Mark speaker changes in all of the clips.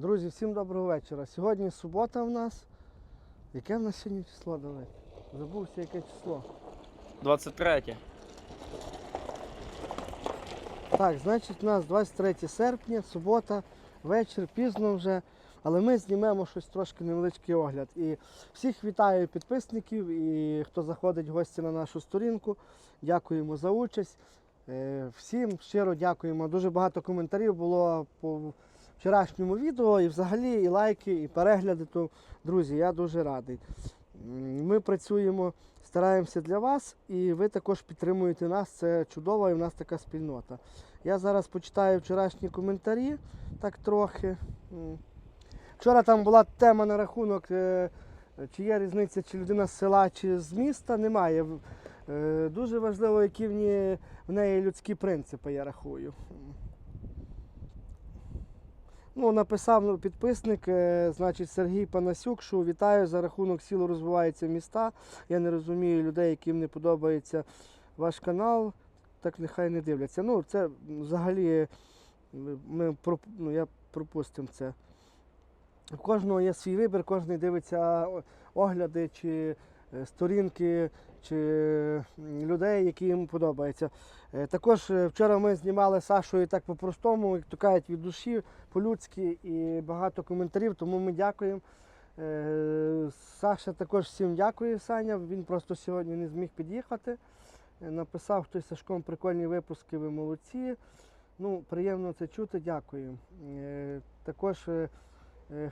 Speaker 1: Друзі, всім доброго вечора. Сьогодні субота в нас. Яке в нас сьогодні число давай? Забувся яке число.
Speaker 2: 23.
Speaker 1: Так, значить, у нас 23 серпня, субота, вечір, пізно вже. Але ми знімемо щось трошки невеличкий огляд. І всіх вітаю підписників і хто заходить в гості на нашу сторінку. Дякуємо за участь. Е, Всім щиро дякуємо. Дуже багато коментарів було по вчорашньому відео, і взагалі і лайки, і перегляди. То, друзі, я дуже радий. Ми працюємо, стараємося для вас, і ви також підтримуєте нас. Це чудово, і в нас така спільнота. Я зараз почитаю вчорашні коментарі, так трохи. Вчора там була тема на рахунок, е, чи є різниця, чи людина з села, чи з міста. Немає. Е, Дуже важливо, які в неї людські принципи, я рахую. Ну, написав ну, підписник, е, значить, Сергій Панасюк, що вітаю за рахунок сіл розвиваються міста. Я не розумію людей, яким не подобається ваш канал, так нехай не дивляться. Ну, це взагалі е, ми, ну, я пропустимо це. У кожного є свій вибір, кожен дивиться огляди чи е, сторінки, чи людей, які йому подобаються. Е, Також е, вчора ми знімали Сашою так по-простому, як то кажуть, від душі, по-людськи і багато коментарів, тому ми дякуємо. Е, Саша також всім дякує, Саня. Він просто сьогодні не зміг під'їхати. Написав хтось Сашком прикольні випуски, ви молодці. Ну, приємно це чути, дякую. Також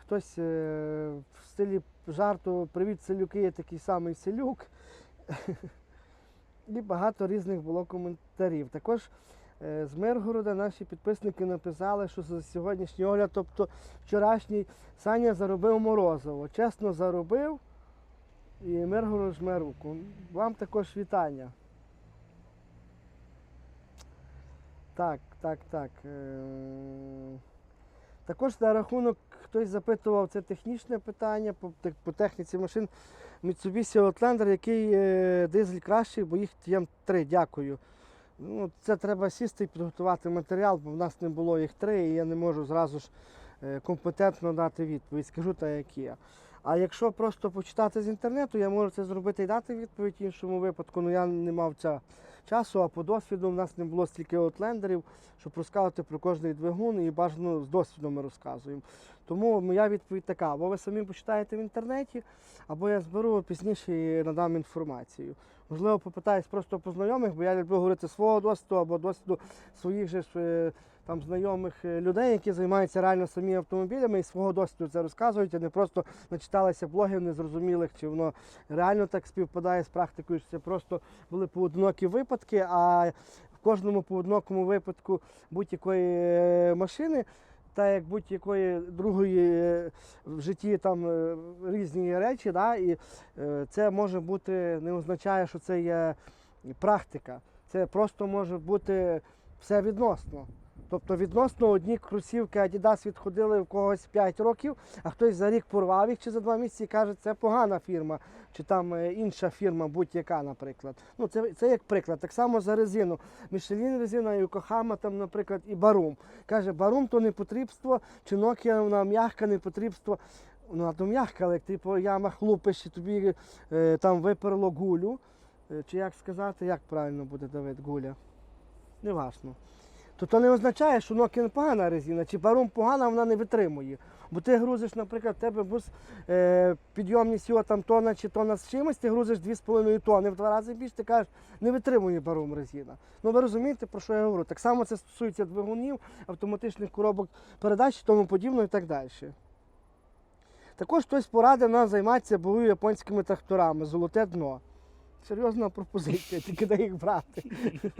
Speaker 1: хтось в стилі жарту Привіт, селюки, я такий самий селюк. І багато різних було коментарів. Також е, з Миргорода наші підписники написали, що за сьогоднішній огляд, тобто вчорашній, Саня заробив морозиво. Чесно заробив. І Миргород жме руку. Вам також вітання. Так, так, так. е, Також на рахунок хтось запитував це технічне питання по техніці машин Mitsubishi Outlander, який е, дизель кращий, бо їх є три, дякую. Ну, це треба сісти і підготувати матеріал, бо в нас не було їх три, і я не можу зразу ж е, компетентно дати відповідь. Скажу так, як є. А якщо просто почитати з інтернету, я можу це зробити і дати відповідь в іншому випадку. але я не мав ця часу, а по досвіду в нас не було стільки аутлендерів, щоб розказувати про кожний двигун і бажано з досвідом ми розказуємо. Тому моя відповідь така: або ви самі почитаєте в інтернеті, або я зберу пізніше і надам інформацію. Можливо, попитаюсь просто по знайомих, бо я люблю говорити свого досвіду або досвіду своїх же е, там знайомих е, людей, які займаються реально самі автомобілями і свого досвіду це розказують, а не просто начиталися блогів незрозумілих, чи воно реально так співпадає з практикою, чи це просто були поодинокі випадки, а в кожному поодинокому випадку будь-якої е, машини. Та як будь-якої другої е, в житті там різні речі, да, і це може бути, не означає, що це є практика. Це просто може бути все відносно. Тобто відносно одні кросівки Adidas відходили в когось 5 років, а хтось за рік порвав їх чи за два місяці і каже, це погана фірма, чи там е, інша фірма, будь-яка, наприклад. Ну, це, це як приклад. Так само за резину. Мішелін резина, Йокохама, там, наприклад, і Барум. Каже, Барум то не потрібство, чи Nokia вона не потрібство. Ну, а то м'яка, але як ти по ямах лупиш і тобі е, там виперло гулю. Е, Чи як сказати, як правильно буде Давид гуля? Неважно. То то не означає, що Nokia погана резина, чи паром погана, вона не витримує. Бо ти грузиш, наприклад, в тебе бус е, підйомність його там тонна чи тонна з чимось, ти грузиш 2,5 тонни в два рази більше, ти кажеш, не витримує паром резина. Ну ви розумієте, про що я говорю? Так само це стосується двигунів, автоматичних коробок передач тому подібного і так далі. Також хтось порадив нам займатися бою японськими тракторами, золоте дно. Серйозна пропозиція, тільки де їх брати.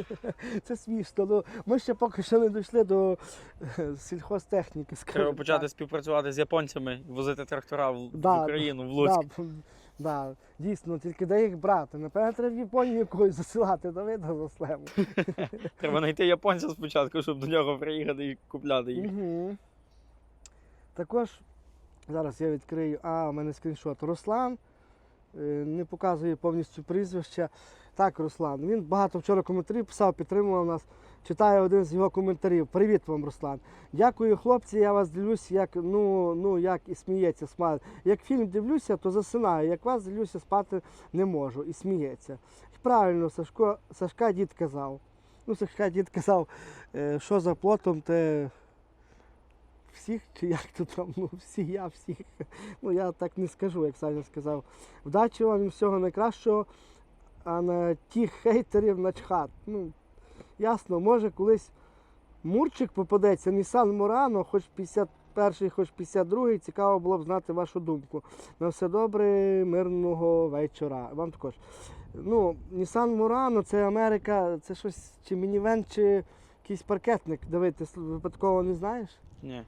Speaker 1: Це смішно. Ну, ми ще поки що не дійшли до е, сільхозтехніки.
Speaker 2: Треба почати співпрацювати з японцями, возити трактора в,
Speaker 1: Да,
Speaker 2: Україну, в Луцьк.
Speaker 1: Да, да, дійсно, тільки де їх брати. Напевно, треба в Японію якогось засилати Давида за слему.
Speaker 2: Треба знайти японця спочатку, щоб до нього приїхати і купляти їх.
Speaker 1: Угу. Також зараз я відкрию. А, у мене скріншот. Руслан. Е, Не показує повністю прізвище. Так, Руслан. Він багато вчора коментарів писав, підтримував нас. читаю один з його коментарів. Привіт вам, Руслан. Дякую, хлопці. Я вас дивлюсь, як ну, ну як і сміється, смайлить. Як фільм дивлюся, то засинаю. Як вас дивлюся, спати не можу і сміється. І правильно, Сашко, Сашка дід казав. Ну, Сашка дід казав, е, що за плотом, те всіх, чи як то там, ну всі я, всіх. Ну я так не скажу, як Саня сказав. Вдачі вам і всього найкращого, а на тих хейтерів начхат. Ну, ясно, може колись Мурчик попадеться, Nissan Murano, хоч 51-й, хоч 52-й. Цікаво було б знати вашу думку. На все добре, мирного вечора. Вам також. Ну, Nissan Murano це Америка, це щось чи мінівен, чи якийсь паркетник. Давид, ти випадково не знаєш?
Speaker 2: Ні.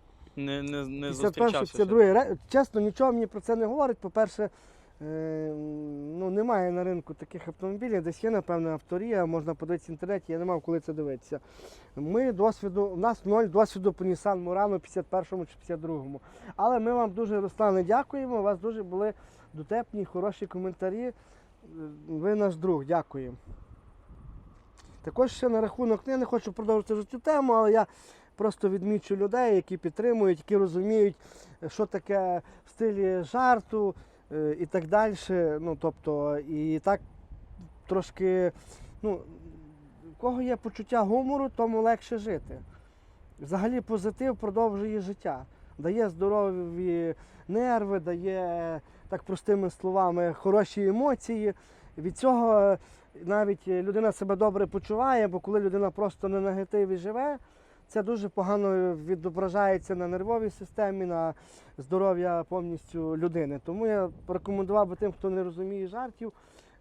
Speaker 2: Не, не, не
Speaker 1: 51
Speaker 2: зустрічався. ще.
Speaker 1: 52 Чесно, нічого мені про це не говорить. По-перше, е, ну, немає на ринку таких автомобілів. Десь є, напевно, авторія, можна подивитися в інтернеті, я не мав коли це дивитися. Ми досвіду, у нас ноль досвіду по Nissan Murano 51 чи 52-му. Але ми вам дуже, Руслане, дякуємо. У вас дуже були дотепні, хороші коментарі. Е, Ви наш друг, дякуємо. Також ще на рахунок, ну, я не хочу продовжити цю тему, але я просто відмічу людей, які підтримують, які розуміють, що таке в стилі жарту е, і так далі. Ну, тобто, і так трошки, ну, у кого є почуття гумору, тому легше жити. Взагалі позитив продовжує життя. Дає здорові нерви, дає, так простими словами, хороші емоції. Від цього е, навіть людина себе добре почуває, бо коли людина просто на негативі живе, це дуже погано відображається на нервовій системі, на здоров'я повністю людини. Тому я рекомендував би тим, хто не розуміє жартів,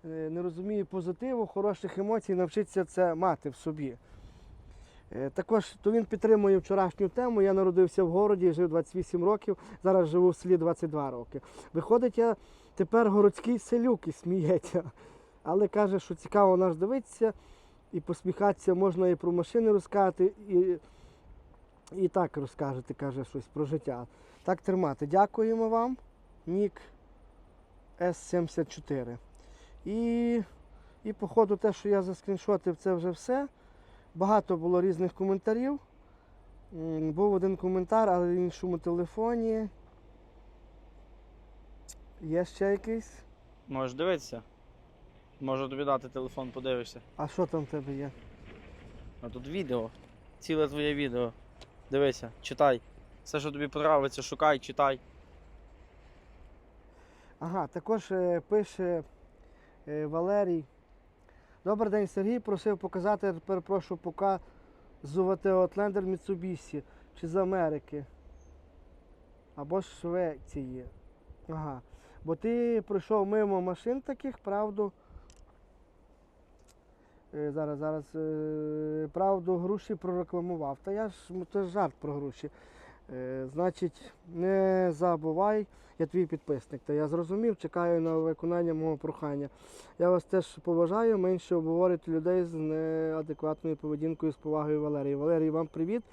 Speaker 1: е, не розуміє позитиву, хороших емоцій, навчитися це мати в собі. Е, Також то він підтримує вчорашню тему. Я народився в городі, жив 28 років, зараз живу в селі 22 роки. Виходить, я тепер городський селюк і сміється. Але каже, що цікаво наш дивитися і посміхатися можна і про машини розказати, і, і так розкажете, каже, щось про життя. Так тримати. Дякуємо вам. Нік С74. І, і походу те, що я заскріншотив, це вже все. Багато було різних коментарів. Був один коментар, але в іншому телефоні. Є ще якийсь.
Speaker 2: Можеш дивитися. Можу тобі дати телефон, подивишся.
Speaker 1: А що там в тебе є?
Speaker 2: А тут відео. Ціле твоє відео. Дивися, читай. Все, що тобі подобається, шукай, читай.
Speaker 1: Ага, також е, пише е, Валерій. Добрий день, Сергій. Просив показати, перепрошую, показувати Outlander Mitsubishi чи з Америки. Або з Швеції. Ага. Бо ти пройшов мимо машин таких, правду. Е, Зараз, зараз. е, Правду груші прорекламував. Та я ж ну, це жарт про груші. Е, Значить, не забувай, я твій підписник. Та я зрозумів, чекаю на виконання мого прохання. Я вас теж поважаю, менше обговорюйте людей з неадекватною поведінкою, з повагою Валерії. Валерій, вам привіт.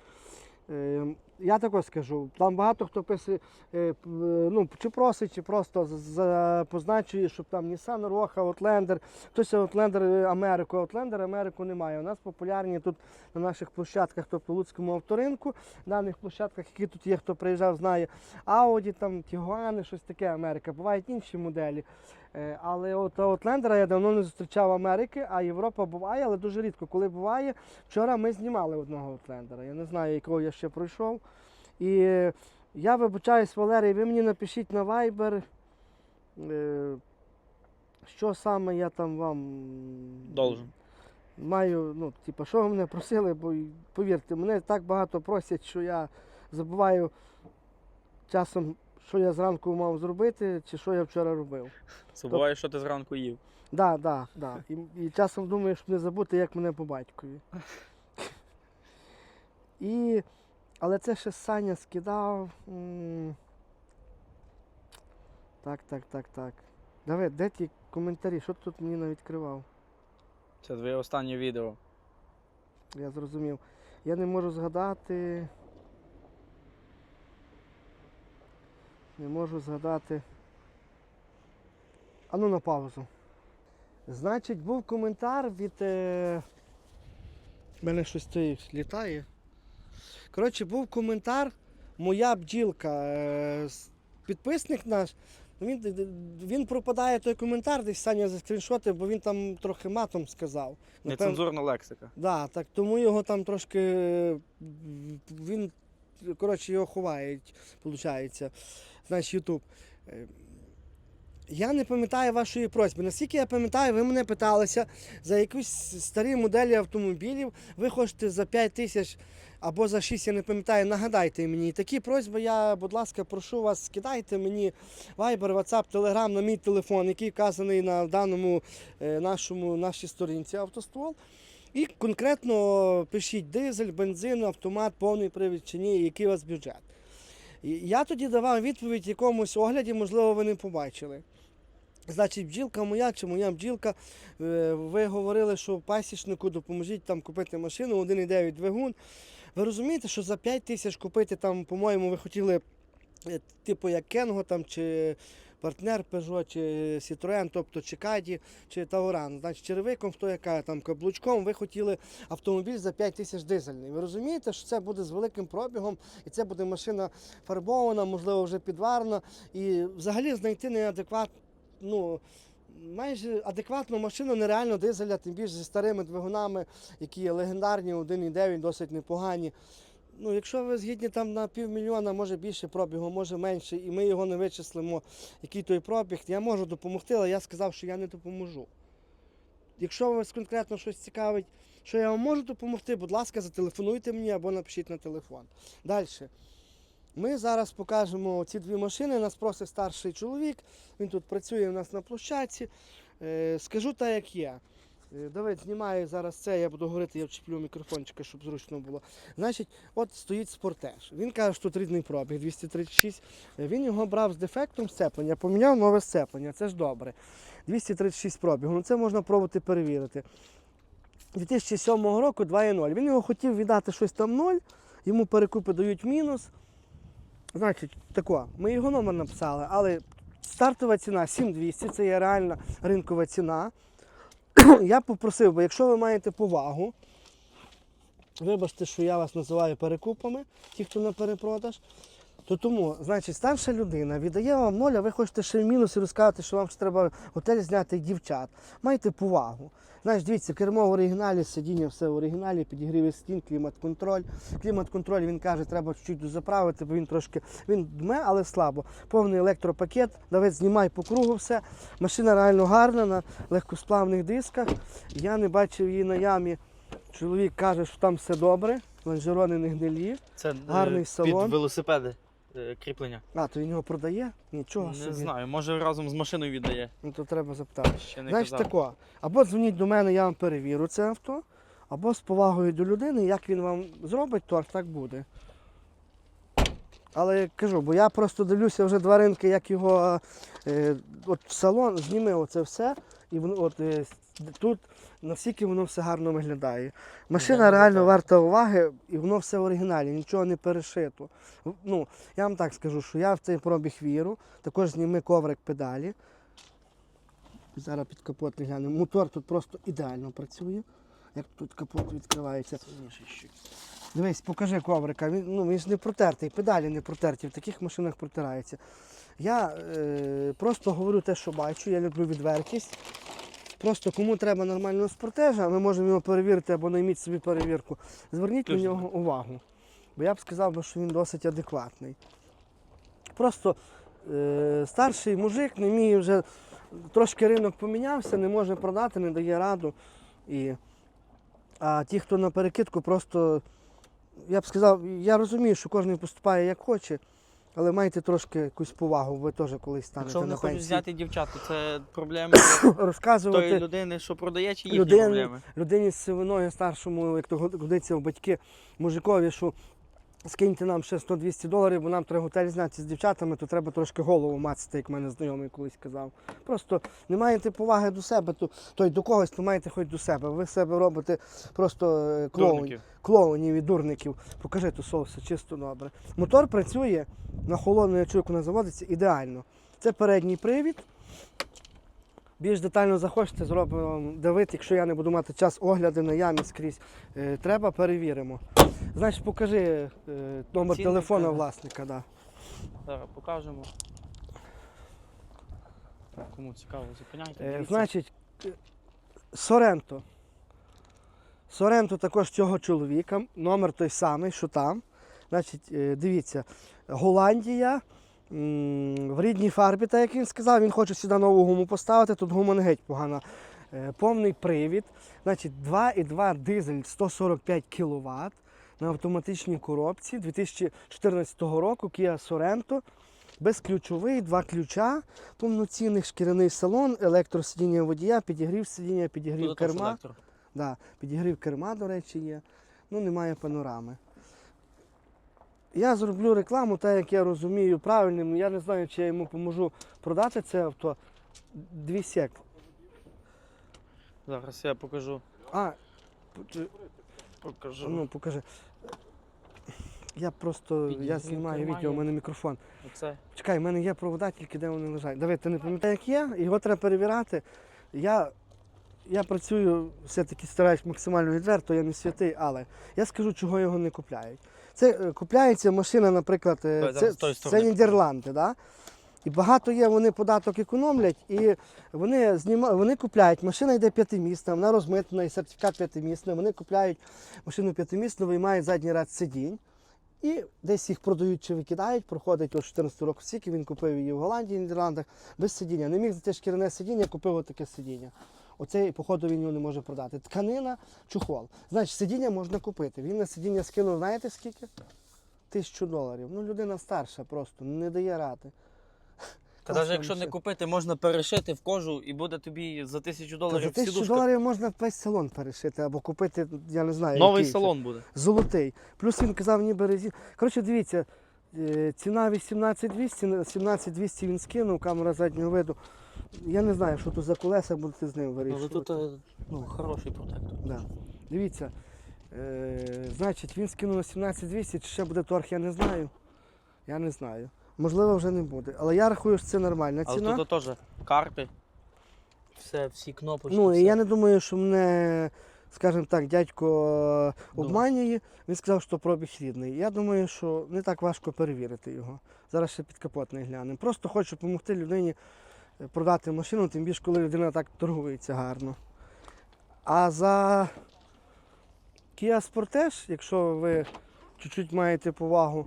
Speaker 1: Я також скажу, там багато хто пише, е, ну, чи просить, чи просто позначує, щоб там Nissan Roха, Outlander, хтось Outlander е, Америку, Outlander Америку немає. У нас популярні тут на наших площадках, тобто Луцькому авторинку, даних площадках, які тут є, хто приїжджав, знає, Audi, там, Тігуани, щось таке Америка. Бувають інші моделі. Е, Але от Outlander я давно не зустрічав Америки, а Європа буває, але дуже рідко. Коли буває, вчора ми знімали одного Outlander. Я не знаю, якого я ще пройшов. І я вибачаюсь, Валерій, ви мені напишіть на Viber, е, що саме я там вам
Speaker 2: Должен.
Speaker 1: маю, ну, типу, що ви мене просили, бо повірте, мене так багато просять, що я забуваю часом, що я зранку мав зробити, чи що я вчора робив.
Speaker 2: Забувай, що ти зранку їв.
Speaker 1: Да, да, да. І, часом думаю, щоб не забути, як мене по батькові. І, але це ще Саня скидав. Так, так, так, так. Давид, де ті коментарі? Що ти тут мені не відкривав?
Speaker 2: Це твоє останнє відео.
Speaker 1: Я зрозумів. Я не можу згадати. Не можу згадати. Ану на паузу. Значить, був коментар від е, У мене щось стоїть, літає. Коротше, був коментар, моя бджілка, е, підписник наш. ну, Він, він пропадає той коментар, десь Саня заскріншотив, бо він там трохи матом сказав. Напевно-
Speaker 2: Нецензурна лексика.
Speaker 1: Да, так тому його там трошки. е, Він, коротше, його ховають, виходить. Значить, Ютуб. Е, Я не пам'ятаю вашої просьби. Наскільки я пам'ятаю, ви мене питалися за якісь старі моделі автомобілів. Ви хочете за 5 тисяч або за 6, я не пам'ятаю, нагадайте мені. Такі просьби я, будь ласка, прошу вас, скидайте мені Viber, WhatsApp, Telegram на мій телефон, який вказаний на даному е, нашому, нашій сторінці автоствол. І конкретно пишіть дизель, бензин, автомат, повний привід чи ні, який у вас бюджет. Я тоді давав відповідь якомусь огляді, можливо, ви не побачили. Значить, бджілка моя чи моя бджілка. е, Ви говорили, що пасічнику допоможіть там купити машину 1,9 двигун. Ви розумієте, що за 5 тисяч купити там, по-моєму, ви хотіли, е, типу як Кенго там, чи партнер Peugeot, чи Citroën, тобто чи Каді, чи Тауран. Значить, черевиком, хто яка там каблучком, ви хотіли автомобіль за 5 тисяч дизельний. Ви розумієте, що це буде з великим пробігом, і це буде машина фарбована, можливо, вже підварена. І взагалі знайти неадекват, ну, майже адекватну машину нереально дизеля, тим більше зі старими двигунами, які є легендарні, 1,9, досить непогані. Ну, якщо ви згідні там на півмільйона, може більше пробігу, може менше, і ми його не вичислимо, який той пробіг, я можу допомогти, але я сказав, що я не допоможу. Якщо вас конкретно щось цікавить, що я вам можу допомогти, будь ласка, зателефонуйте мені або напишіть на телефон. Далі. Ми зараз покажемо ці дві машини. Нас просить старший чоловік. Він тут працює у нас на площадці. Е, скажу так, як є. Е, Давид знімаю зараз це, я буду говорити, я вчеплю мікрофончика, щоб зручно було. Значить, от стоїть спортеж. Він каже, що тут рідний пробіг 236. Е, Він його брав з дефектом сцеплення, поміняв нове сцеплення. Це ж добре. 236 пробігу. Ну це можна пробувати перевірити. 2007 року 2,0. Він його хотів віддати щось там 0, йому перекупи дають мінус. Значить, тако, ми його номер написали, але стартова ціна 7200, це є реальна ринкова ціна. Я попросив би, якщо ви маєте повагу, вибачте, що я вас називаю перекупами, ті, хто на перепродаж, то тому, значить, старша людина віддає вам ноль, а ви хочете ще в мінус і розказати, що вам ще треба готель зняти дівчат. Майте повагу. Знаєш, дивіться, кермо в оригіналі, сидіння все в оригіналі, підігріві стін, клімат-контроль. Клімат-контроль він каже, треба чуть-чуть дозаправити, бо він трошки він дме, але слабо. Повний електропакет, Давид знімай по кругу все. Машина реально гарна на легкосплавних дисках. Я не бачив її на ямі. Чоловік каже, що там все добре, лонжерони не гнилі.
Speaker 2: Це е,
Speaker 1: Гарний салон.
Speaker 2: велосипеди кріплення.
Speaker 1: А, то він його продає? Нічого
Speaker 2: Не
Speaker 1: собі.
Speaker 2: знаю, може разом з машиною віддає.
Speaker 1: Ну то треба запитати.
Speaker 2: Ще не казав.
Speaker 1: тако, або дзвоніть до мене, я вам перевірю це авто, або з повагою до людини, як він вам зробить торг, так буде. Але я кажу, бо я просто дивлюся вже два ринки, як його е, от салон, зніми оце все, і воно от е, тут наскільки воно все гарно виглядає. Машина реально варта уваги, і воно все в оригіналі, нічого не перешито. Ну, я вам так скажу, що я в цей пробіг вірю, також зніми коврик педалі. Зараз під капот не глянемо. Мотор тут просто ідеально працює. Як тут капот відкривається. Дивись, покажи коврика. Він, ну, він ж не протертий, педалі не протерті, в таких машинах протирається. Я е, просто говорю те, що бачу, я люблю відвертість. Просто кому треба нормального спортежа, ми можемо його перевірити або найміть собі перевірку. Зверніть на нього увагу. Бо я б сказав, що він досить адекватний. Просто е, старший мужик не вміє вже трошки ринок помінявся, не може продати, не дає раду. І, а ті, хто на перекидку, просто я б сказав, я розумію, що кожен поступає як хоче, але майте трошки якусь повагу, ви теж колись станете
Speaker 2: Якщо вони
Speaker 1: на
Speaker 2: хочуть
Speaker 1: пенсії.
Speaker 2: взяти дівчат, то це проблеми
Speaker 1: Розказувати
Speaker 2: тої людини, що продає, чи їхні
Speaker 1: людин-
Speaker 2: проблеми.
Speaker 1: людині з сивиною старшому, як то годиться в батьки мужикові, що скиньте нам ще 100-200 доларів, бо нам треба готель зняти з дівчатами, то треба трошки голову мацати, як мене знайомий колись казав. Просто не маєте поваги до себе, то, то й до когось, то маєте хоч до себе. Ви себе робите просто е, клоун,
Speaker 2: Дурників.
Speaker 1: клоунів і дурників. Покажи то все, все чисто добре. Мотор працює на холодну, я чую, як заводиться, ідеально. Це передній привід. Більш детально захочете, зробимо дивити, якщо я не буду мати час огляди на ямі скрізь. Е, треба, перевіримо. Значить, покажи е, номер
Speaker 2: Цінника.
Speaker 1: телефону власника. Да.
Speaker 2: Зараз покажемо. Кому цікаво, зупиняйте.
Speaker 1: Е,
Speaker 2: дивіться.
Speaker 1: значить, е, Соренто. Соренто також цього чоловіка, номер той самий, що там. Значить, е, дивіться, Голландія. В рідній фарбі, так як він сказав, він хоче сюди нову гуму поставити, тут гума не геть погана. Е, Повний привід. Значить, 2,2 дизель 145 кВт на автоматичній коробці 2014 року Kia Sorento. Безключовий, два ключа, повноцінний шкіряний салон, електросидіння водія, підігрів сидіння, підігрів керма. Да, підігрів керма, до речі, є. Ну, немає панорами. Я зроблю рекламу, так як я розумію правильним. Я не знаю, чи я йому поможу продати це авто. Дві сек.
Speaker 2: Зараз я покажу.
Speaker 1: А,
Speaker 2: Покажу.
Speaker 1: ну покажи. Я просто я знімаю
Speaker 2: керма
Speaker 1: відео, у мене мікрофон.
Speaker 2: Оце.
Speaker 1: Чекай, в мене є провода, тільки де вони лежать. Давид, ти не пам'ятаєш, як є, його треба перевіряти. Я, я працюю, все-таки стараюсь максимально відверто, я не святий, але я скажу, чого його не купляють. Це е, купляється машина, наприклад, е, це,
Speaker 2: тої
Speaker 1: це. Нідерланди, да? І багато є, вони податок економлять, і вони зніма, вони купляють. Машина йде п'ятимісна, вона розмитнена і сертифікат п'ятимісний. Вони купляють машину п'ятимісну, виймають задній ряд сидінь. І десь їх продають чи викидають, проходить от 14 років стільки, він купив її в Голландії, в Нідерландах, без сидіння. Не міг за те шкіряне сидіння, купив отаке сидіння. Оце, походу, він його не може продати. Тканина, чухол. Значить, сидіння можна купити. Він на сидіння скинув, знаєте скільки? Тисячу доларів. Ну, людина старша просто, не дає ради.
Speaker 2: Та навіть якщо не купити, можна перешити в кожу і буде тобі за тисячу доларів
Speaker 1: за тисячу
Speaker 2: сідушка.
Speaker 1: доларів можна весь салон перешити або купити, я не знаю.
Speaker 2: Новий
Speaker 1: який це.
Speaker 2: салон буде.
Speaker 1: Золотий. Плюс він казав, ніби резин. Коротше, дивіться, е, ціна 18200, на 17200 він скинув, камера заднього виду. Я не знаю, що тут за колеса будете з ним
Speaker 2: Але тут е, ну, хороший протектор.
Speaker 1: Да. Дивіться, е, значить, він скинув на 17200, чи ще буде торг, я не знаю. Я не знаю. Можливо, вже не буде. Але я рахую, що це нормальна
Speaker 2: Але тут теж карти. Все, всі кнопочки.
Speaker 1: Ну,
Speaker 2: все.
Speaker 1: я не думаю, що мене, скажімо так, дядько е, обманює. Він сказав, що пробіг рідний. Я думаю, що не так важко перевірити його. Зараз ще під капот не глянемо. Просто хочу допомогти людині продати машину, тим більше, коли людина так торгується гарно. А за Kia Sportage, якщо ви чуть-чуть маєте повагу,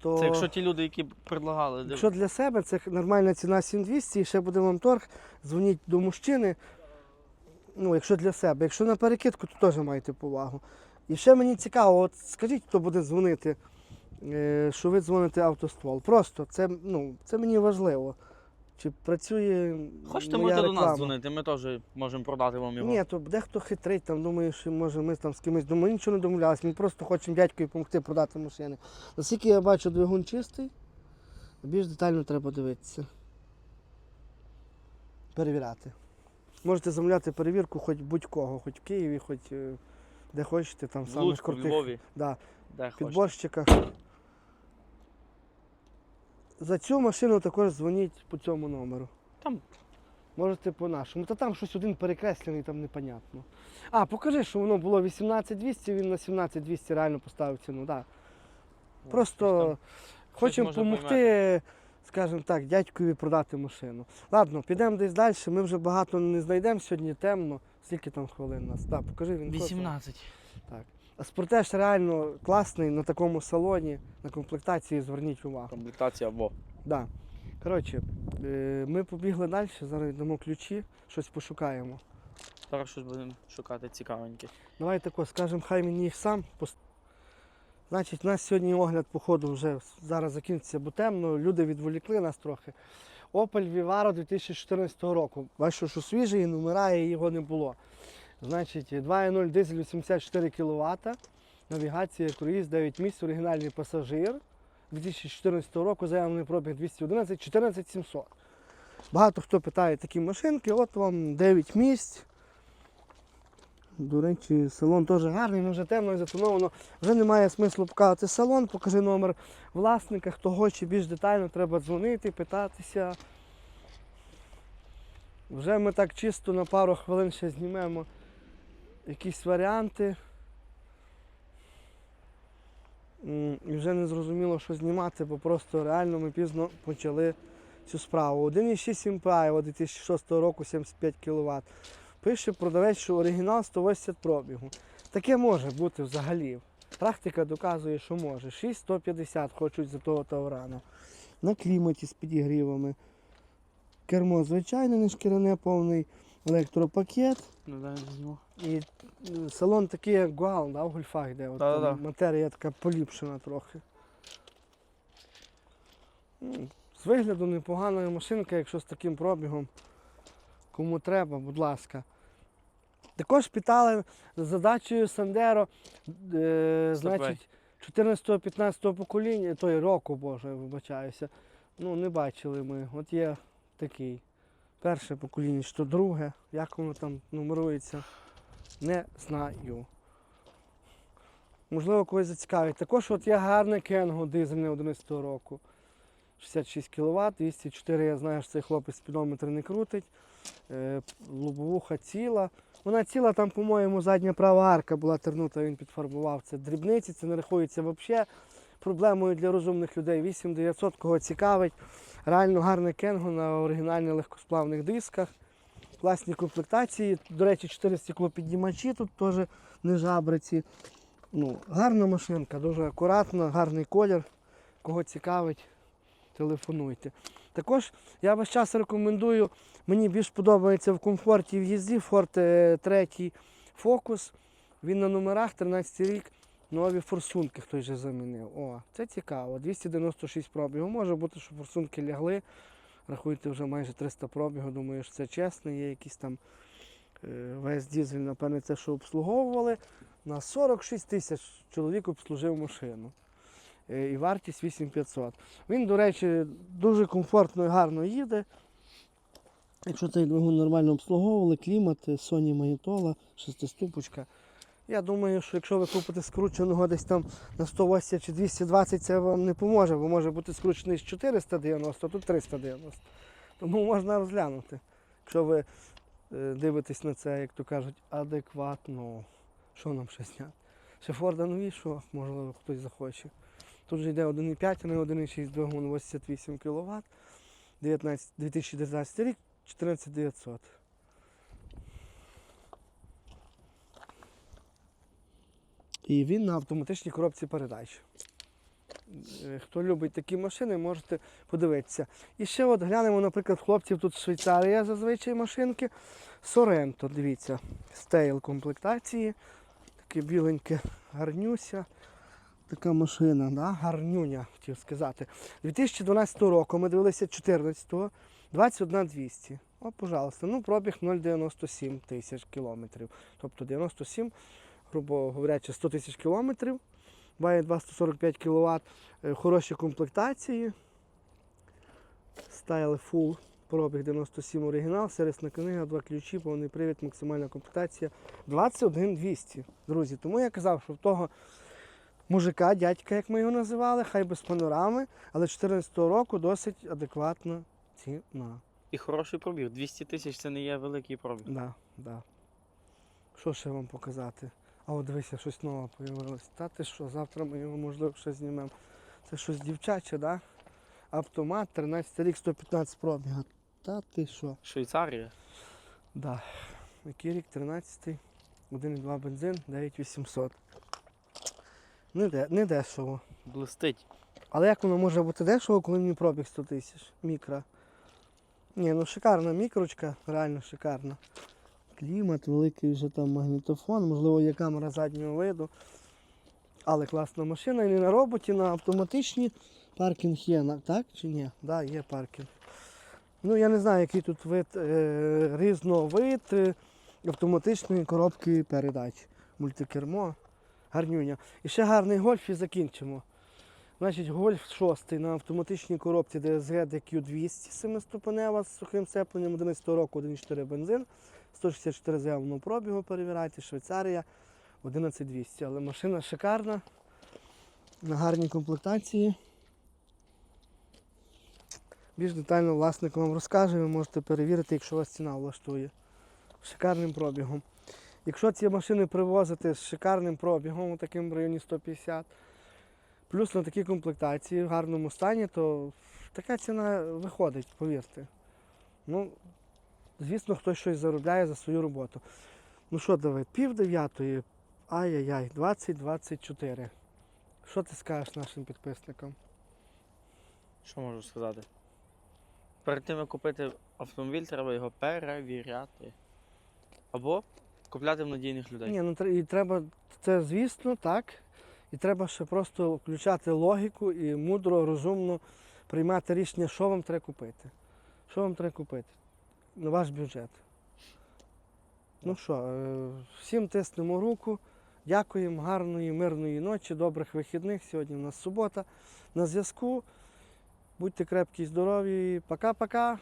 Speaker 1: то
Speaker 2: Це якщо ті люди, які предлагали.
Speaker 1: Якщо для себе це нормальна ціна 7200 і ще буде вам торг, дзвоніть до мужчини. Ну, якщо для себе. Якщо на перекидку, то теж маєте повагу. І ще мені цікаво, от скажіть, хто буде дзвонити, е, що ви дзвоните автоствол. Просто це, ну, це мені важливо. Чи працює.
Speaker 2: Хочете,
Speaker 1: моя
Speaker 2: можете до нас дзвонити, ми теж можемо продати вам його.
Speaker 1: Ні, то дехто хитрить, там думає, що може ми там з кимось думаємо, нічого не домовлялися. Ми просто хочемо дядькові допомогти продати машини. Наскільки я бачу, двигун чистий, більш детально треба дивитися. Перевіряти. Можете замовляти перевірку хоч будь-кого, хоч в Києві, хоч е, де хочете, там В самих
Speaker 2: в
Speaker 1: крутих
Speaker 2: Львові,
Speaker 1: да,
Speaker 2: де хочете.
Speaker 1: підборщиках. За цю машину також дзвоніть по цьому номеру.
Speaker 2: Там
Speaker 1: Можете по нашому. Та там щось один перекреслений, там непонятно. А, покажи, що воно було 18200, він на 17200 реально поставив ціну. Да.
Speaker 2: ну,
Speaker 1: Просто хочемо допомогти, скажімо так, дядькові продати машину. Ладно, підемо десь далі. Ми вже багато не знайдемо сьогодні темно. Скільки там хвилин у нас? Так, покажи він.
Speaker 2: там
Speaker 1: фото.
Speaker 2: 18.
Speaker 1: Спортеж реально класний на такому салоні, на комплектації, зверніть увагу.
Speaker 2: Комплектація во.
Speaker 1: Да. Коротше, е, ми побігли далі, зараз йдемо ключі, щось пошукаємо.
Speaker 2: Зараз щось будемо шукати цікавеньке.
Speaker 1: Давай тако, скажемо, хай мені їх сам. Значить, у нас сьогодні огляд, походу, вже зараз закінчиться, бо темно, люди відволікли нас трохи. Opel Vivaro 2014 року. Бачу, що свіжий, номерає, його не було. Значить, 2.0 дизель 84 кВт, навігація, круїз, 9 місць, оригінальний пасажир. 2014 року заявлений пробіг 211, 14700. Багато хто питає такі машинки, от вам 9 місць. До речі, салон теж гарний, але вже темно і затоновано. Вже немає смислу показувати салон, покажи номер власника, хто хоче більш детально, треба дзвонити, питатися. Вже ми так чисто на пару хвилин ще знімемо якісь варіанти. І вже не зрозуміло, що знімати, бо просто реально ми пізно почали цю справу. 1,6 MPI 2006 року 75 кВт. Пише продавець, що оригінал 180 пробігу. Таке може бути взагалі. Практика доказує, що може. 6-150 хочуть за того Таврана. На кліматі з підігрівами. Кермо звичайне, не шкіряне, повний електропакет.
Speaker 2: Ну візьму.
Speaker 1: І е, салон такий, як Гуал, да, в гольфах, де от,
Speaker 2: Да-да-да.
Speaker 1: там матерія така поліпшена трохи. М, З вигляду непогана машинка, якщо з таким пробігом. Кому треба, будь ласка. Також питали з задачею Сандеро, е, значить, 14-15 покоління, той року, боже, вибачаюся. Ну, не бачили ми. От є такий. Перше покоління, що друге, як воно там нумерується, не знаю. Можливо, когось зацікавить. Також от є гарне Кенго дизельне 11 року. 66 кВт, 204, я знаю, що цей хлопець спідометр не крутить. Е, Лобовуха ціла. Вона ціла, там, по-моєму, задня права арка була тернута, він підфарбував. Це дрібниці, це не рахується взагалі проблемою для розумних людей. 8900, кого цікавить. Реально гарне кенго на оригінальних легкосплавних дисках. Класні комплектації. До речі, 4 стеклопіднімачі тут теж не жабриці. Ну, гарна машинка, дуже акуратна, гарний колір. Кого цікавить, телефонуйте. Також я весь час рекомендую, мені більш подобається в комфорті і в їзді Ford е, 3 Focus. Він на номерах 13 рік. Нові форсунки хтось вже замінив. О, це цікаво. 296 пробігу. Може бути, що форсунки лягли. Рахуйте вже майже 300 пробігу. Думаю, що це чесно. Є якісь там е, весь дізель, напевне, це що обслуговували. На 46 тисяч чоловік обслужив машину. Е, І вартість 8500. Він, до речі, дуже комфортно і гарно їде. Якщо цей двигун нормально обслуговували, клімат, Sony Magneto, шестиступочка. Я думаю, що якщо ви купите скрученого десь там на 180 чи 220, це вам не поможе, бо може бути скручений з 490, а тут 390. Тому можна розглянути, якщо ви е, дивитесь на це, як то кажуть, адекватно. Що нам ще зняти? Ще Форда нові, що можливо хтось захоче. Тут же йде 1,5, а не 1,6 двигун 88 кВт. 19, 2019 рік 14900. І він на автоматичній коробці передач. Е, Хто любить такі машини, можете подивитися. І ще от глянемо, наприклад, хлопців тут Швейцарія зазвичай машинки. Соренто, дивіться, стейл комплектації. Таке біленьке гарнюся. Така машина, да? гарнюня, хотів сказати. 2012 року ми дивилися 14-го, 21 200. О, пожалуйста. Ну, пробіг 0,97 тисяч кілометрів. Тобто 97, грубо говорячи, 100 тисяч кілометрів. Має 245 кВт. Хороші комплектації. Style Full. Пробіг 97 оригінал, сервісна книга, два ключі, повний привід, максимальна комплектація 21 200. Друзі, тому я казав, що в того мужика, дядька, як ми його називали, хай без панорами, але 14 року досить адекватна ціна.
Speaker 2: І хороший пробіг. 200 тисяч це не є великий пробіг.
Speaker 1: Да, да. Що ще вам показати? А от дивися, щось нове появилось. Та ти що, завтра ми його можливо ще знімемо. Це щось дівчаче, да? Автомат, 13 рік, 115 пробіга. Та ти що?
Speaker 2: Швейцарія.
Speaker 1: Да. Який рік 13, 1,2 бензин, 9800. Не, де, не дешево.
Speaker 2: Блистить.
Speaker 1: Але як воно може бути дешево, коли мені пробіг 100 тисяч? Мікро. Ні, ну шикарна мікрочка, реально шикарна. Клімат, великий вже там магнітофон, можливо, є камера заднього виду. Але класна машина, і не на роботі, на автоматичній. Паркінг є, так чи ні? Так, да, є паркінг. Ну, я не знаю, який тут вид, е, різновид е, автоматичної коробки передач. Мультикермо, гарнюня. І ще гарний гольф і закінчимо. Значить, гольф 6 на автоматичній коробці DSG DQ200 7-ступенева з сухим сцепленням 11 року 1,4 бензин, 164 заявленого пробігу перевіряйте, Швейцарія 11200. Але машина шикарна, на гарній комплектації. Більш детально власник вам розкаже, ви можете перевірити, якщо вас ціна влаштує. Шикарним пробігом. Якщо ці машини привозити з шикарним пробігом, у таким районі 150, плюс на такій комплектації в гарному стані, то така ціна виходить, повірте. Ну, звісно, хтось щось заробляє за свою роботу. Ну що, Давид, пів дев'ятої, ай-яй-яй, 20-24. Що ти скажеш нашим підписникам?
Speaker 2: Що можу сказати? Перед тим як купити автомобіль, треба його перевіряти. Або купляти в надійних людей.
Speaker 1: Ні, ну і треба, це звісно, так. І треба ще просто включати логіку і мудро, розумно приймати рішення, що вам треба купити. Що вам треба купити ваш бюджет. Ну що, е, всім тиснемо руку. Дякуємо, гарної, мирної ночі, добрих вихідних. Сьогодні у нас субота. На зв'язку. Будьте крепкі і здорові. Пока-пока.